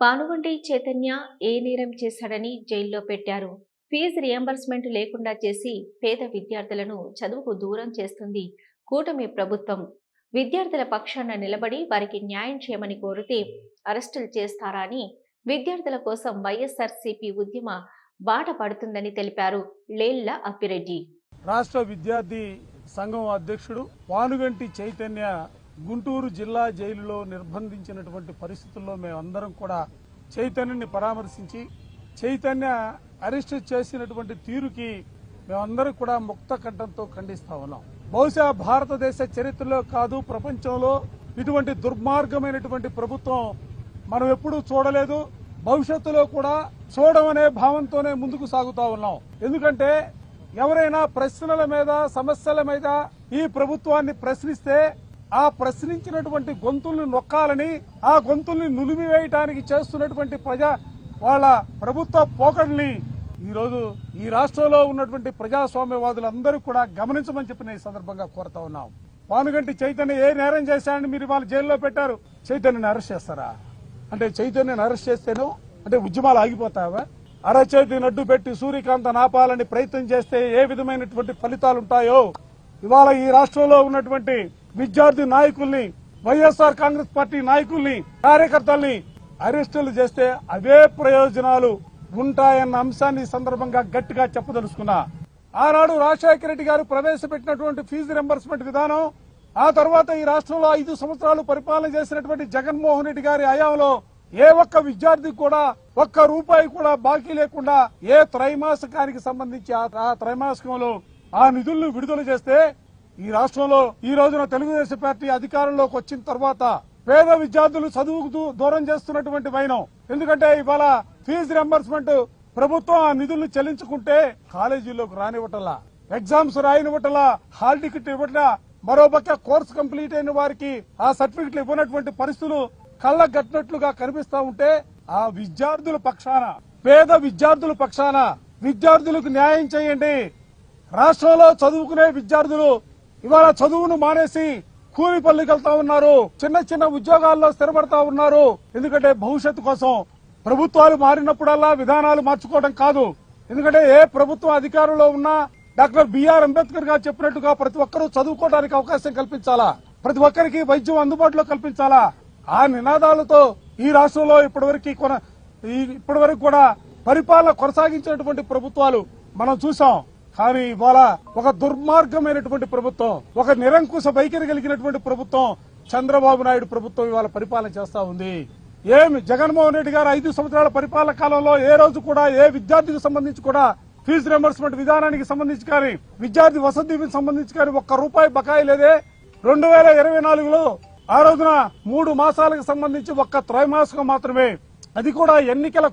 పానుగుండి చైతన్య ఏ నేరం చేశాడని జైల్లో పెట్టారు. ఫీజు రియంబర్స్మెంట్ లేకుండా చేసి పేద విద్యార్థులను చదువుకు దూరం చేస్తుంది కూటమి ప్రభుత్వం. విద్యార్థుల పక్షాన నిలబడి వారికి న్యాయం చేయమని కోరితే అరెస్టులు చేస్తారా అని విద్యార్థుల కోసం వైఎస్ఆర్సీపీ ఉద్యమ బాట పడుతుందని తెలిపారు లేళ్ళ అప్పిరెడ్డి. రాష్ట్ర విద్యార్థి సంఘం అధ్యక్షుడు పానుగంటి చైతన్య గుంటూరు జిల్లా జైలులో నిర్బంధించినటువంటి పరిస్థితుల్లో మేమందరం కూడా చైతన్యని పరామర్శించి చైతన్య అరెస్ట్ చేసినటువంటి తీరుకి మేమందరం కూడా ముక్త కంఠంతో ఖండిస్తా ఉన్నాం. బహుశా భారతదేశ చరిత్రలో కాదు ప్రపంచంలో ఇటువంటి దుర్మార్గమైనటువంటి ప్రభుత్వం మనం ఎప్పుడూ చూడలేదు. భవిష్యత్తులో కూడా చూడమనే భావంతోనే ముందుకు సాగుతా ఉన్నాం. ఎందుకంటే ఎవరైనా ప్రశ్నల మీద సమస్యల మీద ఈ ప్రభుత్వాన్ని ప్రశ్నిస్తే ఆ ప్రశ్నించినటువంటి గొంతుల్ని నొక్కాలని ఆ గొంతుల్ని నులిమివేయటానికి చేస్తున్నటువంటి ప్రజా వాళ్ళ ప్రభుత్వ పోకడిని ఈరోజు ఈ రాష్ట్రంలో ఉన్నటువంటి ప్రజాస్వామ్యవాదులందరూ కూడా గమనించమని చెప్పి నేను ఈ సందర్భంగా కోరుతా ఉన్నాం. పానుగంటి చైతన్య ఏ నేరం చేశాడని మీరు వాళ్ళ జైల్లో పెట్టారు? చైతన్యని అరెస్ట్ చేస్తారా? అంటే చైతన్యని అరెస్ట్ చేస్తేను అంటే ఉద్యమాలు ఆగిపోతావా? అరచేతి నడ్డు పెట్టి సూర్యకాంత నాపాలని ప్రయత్నం చేస్తే ఏ విధమైనటువంటి ఫలితాలు ఉంటాయో ఇవాళ ఈ రాష్ట్రంలో ఉన్నటువంటి విద్యార్థి నాయకుల్ని వైఎస్ఆర్ కాంగ్రెస్ పార్టీ నాయకుల్ని కార్యకర్తల్ని అరెస్టులు చేస్తే అవే ప్రయోజనాలు ఉంటాయన్న అంశాన్ని సందర్భంగా గట్టిగా చెప్పదలుచుకున్నా. ఆనాడు రాజశేఖర రెడ్డి గారు ప్రవేశపెట్టినటువంటి ఫీజు రింబర్స్మెంట్ విధానం ఆ తర్వాత ఈ రాష్ట్రంలో ఐదు సంవత్సరాలు పరిపాలన చేసినటువంటి జగన్మోహన్ రెడ్డి గారి హయాంలో ఏ ఒక్క విద్యార్థికి కూడా ఒక్క రూపాయి కూడా బాకీ లేకుండా ఏ త్రైమాసికానికి సంబంధించి ఆ- ఆ త్రైమాసికంలో ఆ నిధులను విడుదల చేస్తే ఈ రాష్ట్రంలో ఈ రోజున తెలుగుదేశం పార్టీ అధికారంలోకి వచ్చిన తర్వాత పేద విద్యార్థులు చదువుకు దూరం చేస్తున్నటువంటి వైనం. ఎందుకంటే ఇవాళ ఫీజు రింబర్స్మెంట్ ప్రభుత్వం ఆ నిధులను చెల్లించుకుంటే కాలేజీలోకి రానివ్వటలా ఎగ్జామ్స్ రాయనివ్వటలా హాల్ టికెట్ మరో మధ్య కోర్సు కంప్లీట్ అయిన వారికి ఆ సర్టిఫికెట్లు ఇవ్వనటువంటి పరిస్థితులు కళ్ళ గట్టినట్లుగా కనిపిస్తా ఉంటే ఆ విద్యార్థుల పక్షాన పేద విద్యార్థుల పక్షాన విద్యార్థులకు న్యాయం చేయండి. రాష్ట్రంలో చదువుకునే విద్యార్థులు ఇవాళ చదువును మానేసి కూలి పల్లికి వెళ్తా ఉన్నారు. చిన్న చిన్న ఉద్యోగాల్లో స్థిరపడతా ఉన్నారు. ఎందుకంటే భవిష్యత్తు కోసం ప్రభుత్వాలు మారినప్పుడల్లా విధానాలు మార్చుకోవడం కాదు. ఎందుకంటే ఏ ప్రభుత్వం అధికారంలో ఉన్నా డాక్టర్ బిఆర్ అంబేద్కర్ గారు చెప్పినట్టుగా ప్రతి ఒక్కరూ చదువుకోవడానికి అవకాశం కల్పించాలా? ప్రతి ఒక్కరికి వైద్యం అందుబాటులో కల్పించాలా? ఆ నినాదాలతో ఈ రాష్ట్రంలో ఇప్పటివరకు కొన కూడా పరిపాలన కొనసాగించినటువంటి ప్రభుత్వాలు మనం చూసాం కానీ ఇవాళ ఒక దుర్మార్గమైనటువంటి ప్రభుత్వం ఒక నిరంకుశ వైఖరి కలిగినటువంటి ప్రభుత్వం చంద్రబాబు నాయుడు ప్రభుత్వం ఇవాళ పరిపాలన చేస్తా ఉంది. ఏమి జగన్మోహన్ రెడ్డి గారు ఐదు సంవత్సరాల పరిపాలన కాలంలో ఏ రోజు కూడా ఏ విద్యార్థికి సంబంధించి కూడా ఫీజు రియంబర్స్మెంట్ విధానానికి సంబంధించి కానీ విద్యార్థి వసతి సంబంధించి కానీ ఒక్క రూపాయి బకాయి లేదే. రెండు వేల ఇరవై నాలుగులో ఆ రోజున మూడు మాసాలకు సంబంధించి ఒక్క త్రైమాసికం మాత్రమే. అది కూడా ఎన్నికల